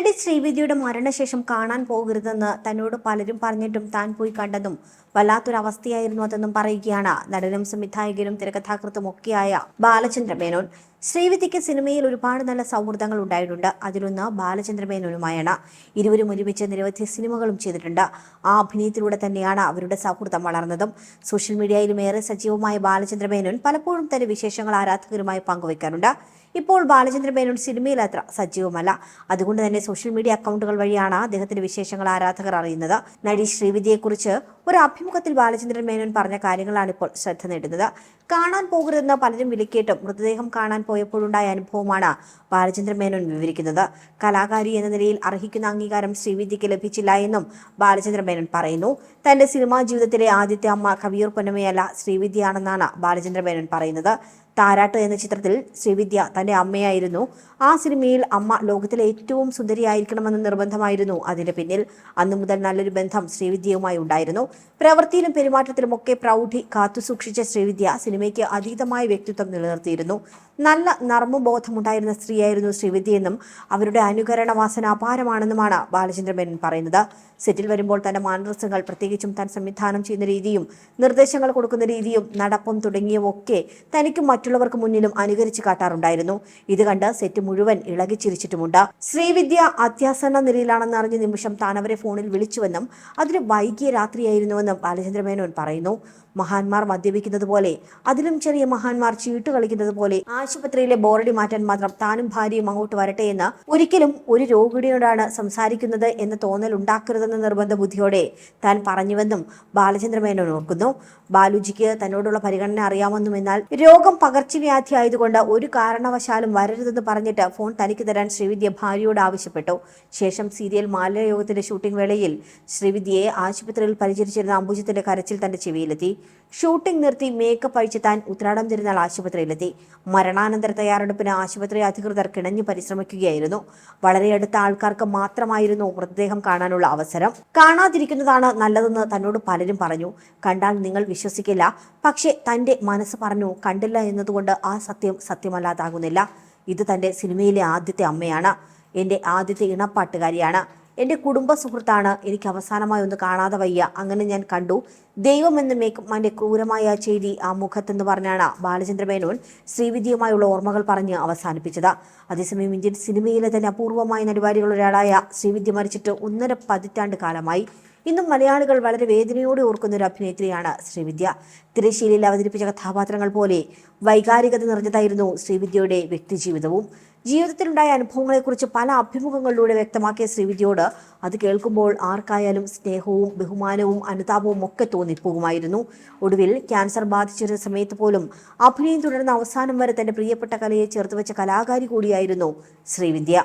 നടി ശ്രീവിദ്യയുടെ മരണശേഷം കാണാൻ പോകരുതെന്ന് തന്നോട് പലരും പറഞ്ഞിട്ടും താൻ പോയി കണ്ടതും വല്ലാത്തൊരവസ്ഥയായിരുന്നു അതെന്നും പറയുകയാണ്. നടനും സംവിധായകനും തിരക്കഥാകൃത്തും ഒക്കെയായ ബാലചന്ദ്ര മേനോൻ ശ്രീവിദ്യയ്ക്ക് സിനിമയിൽ ഒരുപാട് നല്ല സൗഹൃദങ്ങൾ ഉണ്ടായിട്ടുണ്ട്. അതിലൊന്ന് ബാലചന്ദ്രമേനോനുമായാണ്. ഇരുവരും ഒരുമിച്ച് നിരവധി സിനിമകളും ചെയ്തിട്ടുണ്ട്. ആ അഭിനയത്തിലൂടെ തന്നെയാണ് അവരുടെ സൗഹൃദം വളർന്നതും. സോഷ്യൽ മീഡിയയിലും ഏറെ സജീവമായ ബാലചന്ദ്രമേനോൻ പലപ്പോഴും തന്റെ വിശേഷങ്ങൾ ആരാധകരുമായി പങ്കുവയ്ക്കാറുണ്ട് ഇപ്പോൾ ബാലചന്ദ്രമേനോൻ സിനിമയിൽ അത്ര സജീവമല്ല. അതുകൊണ്ട് തന്നെ സോഷ്യൽ മീഡിയ അക്കൗണ്ടുകൾ വഴിയാണ് അദ്ദേഹത്തിന്റെ വിശേഷങ്ങൾ ആരാധകർ അറിയുന്നത്. നടി ശ്രീവിദ്യയെക്കുറിച്ച് ഒരു അഭിമുഖത്തിൽ ബാലചന്ദ്രൻ മേനോൻ പറഞ്ഞ കാര്യങ്ങളാണ് ഇപ്പോൾ ശ്രദ്ധ നേടുന്നത്. കാണാൻ പോകരുതെന്ന് പലരും വിലക്കിയിട്ടും മൃതദേഹം കാണാൻ പോയപ്പോഴുണ്ടായ അനുഭവമാണ് ബാലചന്ദ്രൻ മേനോൻ വിവരിക്കുന്നത്. കലാകാരി എന്ന നിലയിൽ അർഹിക്കുന്ന അംഗീകാരം ശ്രീവിദ്യയ്ക്ക് ലഭിച്ചില്ല എന്നും ബാലചന്ദ്രൻ മേനോൻ പറയുന്നു. തന്റെ സിനിമാ ജീവിതത്തിലെ ആദ്യത്തെ അമ്മ കവിയൂർ പൊന്നമയല്ല ശ്രീവിദ്യയാണെന്നാണ് ബാലചന്ദ്രൻ മേനോൻ പറയുന്നത്. താരാട്ട് എന്ന ചിത്രത്തിൽ ശ്രീവിദ്യ തന്റെ അമ്മയായിരുന്നു. ആ സിനിമയിൽ അമ്മ ലോകത്തിലെ ഏറ്റവും സുന്ദരിയായിരിക്കണമെന്ന് നിർബന്ധമായിരുന്നു. അതിന്റെ പിന്നിൽ അന്നു മുതൽ നല്ലൊരു ബന്ധം ശ്രീവിദ്യയുമായി ഉണ്ടായിരുന്നു. പ്രവൃത്തിയിലും പെരുമാറ്റത്തിലും ഒക്കെ പ്രൗഢി കാത്തുസൂക്ഷിച്ച ശ്രീവിദ്യ സിനിമയ്ക്ക് അതീതമായ വ്യക്തിത്വം നിലനിർത്തിയിരുന്നു. നല്ല നർമ്മബോധമുണ്ടായിരുന്ന സ്ത്രീയായിരുന്നു ശ്രീവിദ്യയെന്നും അവരുടെ അനുകരണ വാസന അപാരമാണെന്നുമാണ് ബാലചന്ദ്ര മേനൻ പറയുന്നത്. സെറ്റിൽ വരുമ്പോൾ തന്റെ മാനദർശങ്ങൾ പ്രത്യേകിച്ചും താൻ സംവിധാനം ചെയ്യുന്ന രീതിയും നിർദ്ദേശങ്ങൾ കൊടുക്കുന്ന രീതിയും നടപ്പും തനിക്ക് തനിക്കും മറ്റുള്ളവർക്ക് മുന്നിലും അനുകരിച്ച് കാട്ടാറുണ്ടായിരുന്നു. ഇത് കണ്ട് സെറ്റ് മുഴുവൻ ഇളകിച്ചിരിച്ചിട്ടുമുണ്ട് ശ്രീവിദ്യ അത്യാസന്ന നിലയിലാണെന്ന് അറിഞ്ഞ നിമിഷം താൻ അവരെ ഫോണിൽ വിളിച്ചുവെന്നും അതിന് വൈകിയ രാത്രിയായിരുന്നുവെന്നും ബാലചന്ദ്ര മേനോൻ പറയുന്നു. മഹാന്മാർ മദ്യപിക്കുന്നത് പോലെ അതിലും ചെറിയ മഹാന്മാർ ചീട്ട് കളിക്കുന്നത് പോലെ ആശുപത്രിയിലെ ബോറടി മാറ്റാൻ മാത്രം താനും ഭാര്യയും അങ്ങോട്ട് വരട്ടെ എന്ന് ഒരിക്കലും ഒരു രോഗിയോടാണ് സംസാരിക്കുന്നത് എന്ന തോന്നൽ ഉണ്ടാക്കരുതെന്ന നിർബന്ധ ബുദ്ധിയോടെ താൻ പറഞ്ഞുവെന്നും ബാലചന്ദ്രമേനോൻ ഓർക്കുന്നു. ബാലുജിക്ക് തന്നോടുള്ള പരിഗണന അറിയാമെന്നും എന്നാൽ രോഗം പകർച്ചവ്യാധി ആയതുകൊണ്ട് ഒരു കാരണവശാലും വരരുതെന്ന് പറഞ്ഞിട്ട് ഫോൺ തനിക്ക് തരാൻ ശ്രീവിദ്യ ഭാര്യയോട് ആവശ്യപ്പെട്ടു. ശേഷം സീരിയൽ മാലയോഗത്തിന്റെ ഷൂട്ടിംഗ് വേളയിൽ ശ്രീവിദ്യയെ ആശുപത്രിയിൽ പരിചരിച്ചിരുന്ന അംബുജത്തിന്റെ കരച്ചിൽ തന്റെ ചെവിയിലെത്തി. ഷൂട്ടിംഗ് നിർത്തി മേക്കപ്പ് അഴിച്ച് താൻ ഉത്രാടം തിരുന്നാൾ ആശുപത്രിയിലെത്തി. മരണാനന്തര തയ്യാറെടുപ്പിന് ആശുപത്രി അധികൃതർ കിണഞ്ഞു പരിശ്രമിക്കുകയായിരുന്നു. വളരെ അടുത്ത ആൾക്കാർക്ക് മാത്രമായിരുന്നു മൃതദേഹം കാണാനുള്ള അവസരം. കാണാതിരിക്കുന്നതാണ് നല്ലതെന്ന് തന്നോട് പലരും പറഞ്ഞു. കണ്ടാൽ നിങ്ങൾ വിശ്വസിക്കില്ല. പക്ഷേ തന്റെ മനസ്സ് പറഞ്ഞു കണ്ടില്ല എന്നതുകൊണ്ട് ആ സത്യം സത്യമല്ലാതാകുന്നില്ല. ഇത് തന്റെ സിനിമയിലെ ആദ്യത്തെ അമ്മയാണ്. എന്റെ ആദ്യത്തെ ഇണപ്പാട്ടുകാരിയാണ്. എന്റെ കുടുംബ സുഹൃത്താണ്. എനിക്ക് അവസാനമായി ഒന്ന് കാണാതെ വയ്യ. അങ്ങനെ ഞാൻ കണ്ടു. ദൈവം എന്ന മേക്കമ്മാന്റെ ക്രൂരമായ ചെയ്തി ആ മുഖത്തെന്ന് പറഞ്ഞാണ് ബാലചന്ദ്ര മേനോൻ ശ്രീവിദ്യയുമായുള്ള ഓർമ്മകൾ പറഞ്ഞ് അവസാനിപ്പിച്ചത്. അതേസമയം ഇന്ത്യൻ സിനിമയിലെ തന്നെ അപൂർവമായ ഒരാളായ ശ്രീവിദ്യ മരിച്ചിട്ട് ഒന്നര പതിറ്റാണ്ട് കാലമായി. ഇന്നും മലയാളികൾ വളരെ വേദനയോടെ ഓർക്കുന്ന ഒരു അഭിനേത്രിയാണ് ശ്രീവിദ്യ തിരശ്ശീലയിൽ അവതരിപ്പിച്ച കഥാപാത്രങ്ങൾ പോലെ വൈകാരികത നിറഞ്ഞതായിരുന്നു ശ്രീവിദ്യയുടെ വ്യക്തിജീവിതവും. ജീവിതത്തിലുണ്ടായ അനുഭവങ്ങളെക്കുറിച്ച് പല അഭിമുഖങ്ങളിലൂടെ വ്യക്തമാക്കിയ ശ്രീവിദ്യയോട് അത് കേൾക്കുമ്പോൾ ആർക്കായാലും സ്നേഹവും ബഹുമാനവും അനുതാപവും ഒക്കെ തോന്നിപ്പോകുമായിരുന്നു. ഒടുവിൽ ക്യാൻസർ ബാധിച്ചിരുന്ന സമയത്ത് പോലും അഭിനയം തുടർന്ന് അവസാനം വരെ തന്റെ പ്രിയപ്പെട്ട കലയെ ചേർത്ത് വെച്ച കലാകാരി കൂടിയായിരുന്നു ശ്രീവിദ്യ